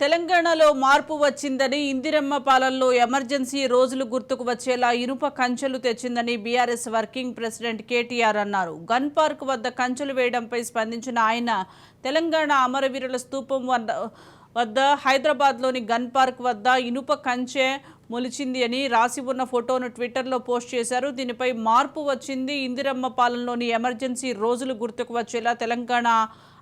తెలంగాణలో మార్పు వచ్చిందని ఇందిరమ్మ పాలనలో ఎమర్జెన్సీ రోజులు గుర్తుకు వచ్చేలా ఇనుప కంచెలు తెచ్చిందని బీఆర్ఎస్ వర్కింగ్ ప్రెసిడెంట్ కేటీఆర్ అన్నారు. గన్ పార్క్ వద్ద కంచెలు వేయడంపై స్పందించిన ఆయన తెలంగాణ అమరవీరుల స్తూపం వద్ద వద్ద హైదరాబాద్లోని గన్ పార్క్ వద్ద ఇనుప కంచె మొలిచింది అని రాసి ఉన్న ఫోటోను ట్విట్టర్లో పోస్ట్ చేశారు. దీనిపై మార్పు వచ్చింది. ఇందిరమ్మ పాలనలోని ఎమర్జెన్సీ రోజులు గుర్తుకు వచ్చేలా తెలంగాణ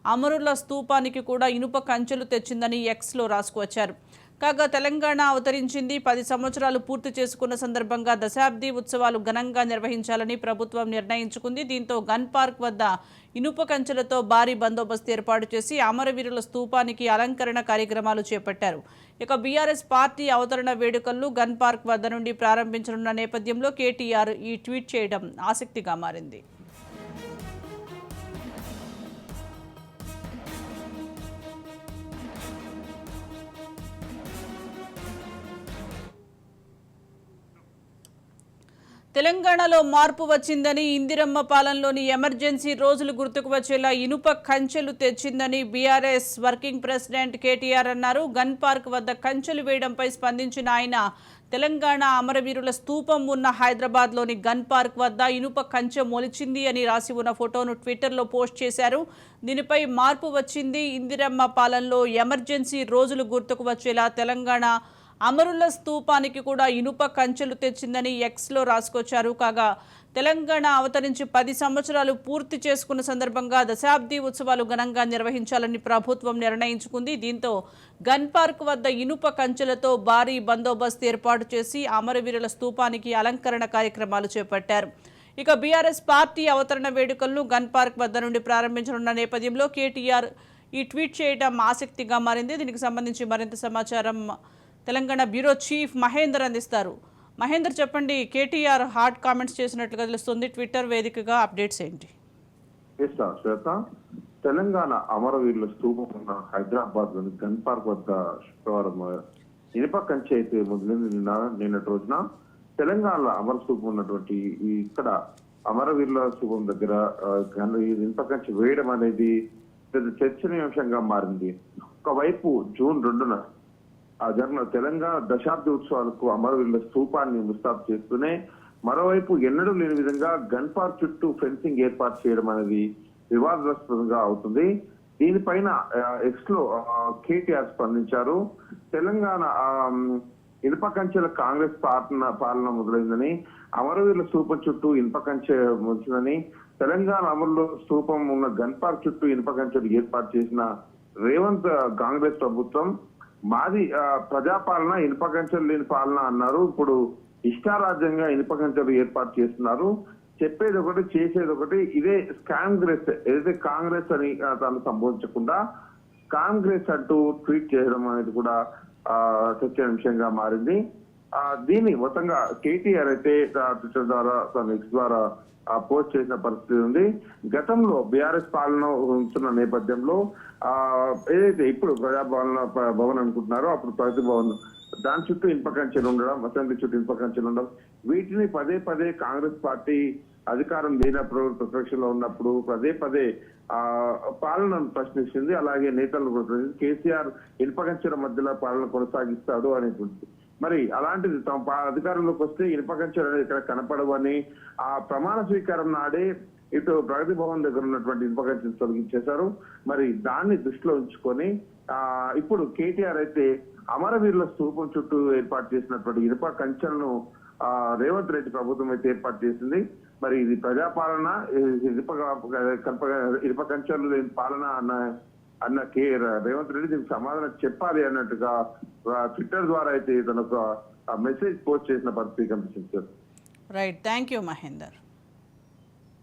అమరుల స్తూపానికి కూడా ఇనుప కంచెలు తెచ్చిందని ఎక్స్లో రాసుకువచ్చారు. కాగా తెలంగాణ అవతరించింది. పది సంవత్సరాలు పూర్తి చేసుకున్న సందర్భంగా దశాబ్ది ఉత్సవాలు ఘనంగా నిర్వహించాలని ప్రభుత్వం నిర్ణయించుకుంది. దీంతో గన్ పార్క్ వద్ద ఇనుప కంచెలతో భారీ బందోబస్తు ఏర్పాటు చేసి అమరవీరుల స్తూపానికి అలంకరణ కార్యక్రమాలు చేపట్టారు. ఇక బీఆర్ఎస్ పార్టీ అవతరణ వేడుకలను గన్ పార్క్ వద్ద నుండి ప్రారంభించనున్న నేపథ్యంలో కేటీఆర్ ఈ ట్వీట్ చేయడం ఆసక్తిగా మారింది. తెలంగాణలో మార్పు వచ్చిందని ఇందిరమ్మ పాలనలోని ఎమర్జెన్సీ రోజులు గుర్తుకు వచ్చేలా ఇనుప కంచెలు తెచ్చిందని బీఆర్ఎస్ వర్కింగ్ ప్రెసిడెంట్ కేటీఆర్ అన్నారు. గన్ పార్క్ వద్ద కంచెలు వేయడంపై స్పందించిన ఆయన తెలంగాణ అమరవీరుల స్తూపం ఉన్న హైదరాబాద్లోని గన్ పార్క్ వద్ద ఇనుప కంచె మొలిచింది అని రాసి ఉన్న ఫోటోను ట్విట్టర్లో పోస్ట్ చేశారు. దీనిపై మార్పు వచ్చింది ఇందిరమ్మ పాలనలో ఎమర్జెన్సీ రోజులు గుర్తుకు వచ్చేలా తెలంగాణ అమరుల స్తూపానికి కూడా ఇనుప కంచెలు తెచ్చిందని ఎక్స్లో రాసుకొచ్చారు. కాగా తెలంగాణ అవతరించి పది సంవత్సరాలు పూర్తి చేసుకున్న సందర్భంగా దశాబ్ది ఉత్సవాలు ఘనంగా నిర్వహించాలని ప్రభుత్వం నిర్ణయించుకుంది. దీంతో గన్ పార్క్ వద్ద ఇనుప కంచెలతో భారీ బందోబస్తు ఏర్పాటు చేసి అమరవీరుల స్తూపానికి అలంకరణ కార్యక్రమాలు చేపట్టారు. ఇక బీఆర్ఎస్ పార్టీ అవతరణ వేడుకలను గన్ పార్క్ వద్ద నుండి ప్రారంభించనున్న నేపథ్యంలో కేటీఆర్ ఈ ట్వీట్ చేయడం ఆసక్తిగా మారింది. దీనికి సంబంధించి మరింత సమాచారం తెలంగాణ బ్యూరో చీఫ్ మహేందర్ అందిస్తారు. మహేందర్ చెప్పండి కేటీఆర్ హాట్ కామెంట్స్ చేసినట్లుగా తెలుస్తుంది. ట్విట్టర్ వేదికగా అప్డేట్స్ ఏంటి? శ్వేత తెలంగాణ అమరవీరుల స్థూపం ఉన్న హైదరాబాద్లోని గన్ పార్క్ వద్ద శుక్రవారం ఇనుప కంచె అయితే మొదలైంది నిన్న నిన్నటి రోజున తెలంగాణలో అమర స్థూపం ఉన్నటువంటి ఇక్కడ అమరవీరుల స్థూపం దగ్గర గన్ ఇనుప కంచె వేయడం అనేది పెద్ద చర్చనీయాంశంగా మారింది. ఒకవైపు జూన్ రెండున ఆ జరిగిన తెలంగాణ దశాబ్ది ఉత్సవాలకు అమరవీరుల స్థూపాన్ని ముస్తాబు చేస్తూనే మరోవైపు ఎన్నడూ లేని విధంగా గన్ పార్క్ చుట్టూ ఫెన్సింగ్ ఏర్పాటు చేయడం అనేది వివాదాస్పదంగా అవుతుంది. దీనిపైన ఎక్స్లో కేటీఆర్ స్పందించారు. తెలంగాణ ఇనుప కంచెల కాంగ్రెస్ పాలన పాలన మొదలైందని అమరవీరుల స్థూపం చుట్టూ ఇనుప కంచె వచ్చిందని తెలంగాణ అమరులో స్థూపం ఉన్న గన్ పార్క్ చుట్టూ ఇనుప కంచెలు ఏర్పాటు చేసిన రేవంత్ కాంగ్రెస్ ప్రభుత్వం మాది ప్రజాపాలన ఇనుపకంచెలు లేని పాలన అన్నారు. ఇప్పుడు ఇష్టారాజ్యంగా ఇనుపకంచెలు ఏర్పాటు చేస్తున్నారు. చెప్పేది ఒకటి చేసేది ఒకటి. ఇదే కాంగ్రెస్ ఏదైతే కాంగ్రెస్ అని తను తాను సంబోధించకుండా కాంగ్రెస్ అంటూ ట్వీట్ చేయడం అనేది కూడా చర్చనీయాంశంగా మారింది. దీన్ని మొత్తంగా కేటీఆర్ అయితే ట్విట్టర్ ద్వారా తన ఎక్స్ ద్వారా పోస్ట్ చేసిన పరిస్థితి ఉంది. గతంలో బీఆర్ఎస్ పాలన ఉంటున్న నేపథ్యంలో ఆ ఏదైతే ఇప్పుడు ప్రజాభవన భవన్ అనుకుంటున్నారో అప్పుడు ప్రగతి భవన్ దాని చుట్టూ ఇనుప కంచెలు ఉండడం అసెంబ్లీ చుట్టూ ఇనుప కంచెలు ఉండడం వీటిని పదే పదే కాంగ్రెస్ పార్టీ అధికారం లేనప్పుడు ప్రతిపక్షంలో ఉన్నప్పుడు పదే పదే ఆ పాలనను ప్రశ్నిస్తుంది. అలాగే నేతలను కూడా కేసీఆర్ ఇనుప కంచెల మధ్యలో పాలన కొనసాగిస్తాడు అనేటువంటి మరి అలాంటిది తమ పా- అధికారంలోకి వస్తే ఇనుప కంచెలు అనేది ఇక్కడ కనపడవని ఆ ప్రమాణ స్వీకారం నాడే ఇటు ప్రగతి భవన్ దగ్గర ఉన్నటువంటి ఇనుప కంచెలు తొలగించేశారు. మరి దాన్ని దృష్టిలో ఉంచుకొని ఆ ఇప్పుడు కేటీఆర్ అయితే అమరవీరుల స్థూపం చుట్టూ ఏర్పాటు చేసినటువంటి ఇనుప కంచెలను ఆ రేవంత్ రెడ్డి ప్రభుత్వం అయితే ఏర్పాటు చేసింది. మరి ఇది ప్రజాపాలన ఇనుప ఇనుప కంచెలు లేని పాలన అన్న అన్న కే రేవంత్ రెడ్డి దీనికి సమాధానం చెప్పాలి అన్నట్టుగా ట్విట్టర్ ద్వారా అయితే తనకు మెసేజ్ పోస్ట్ చేసిన పరిస్థితి కనిపిస్తుంది sir. Right thank you Mahender.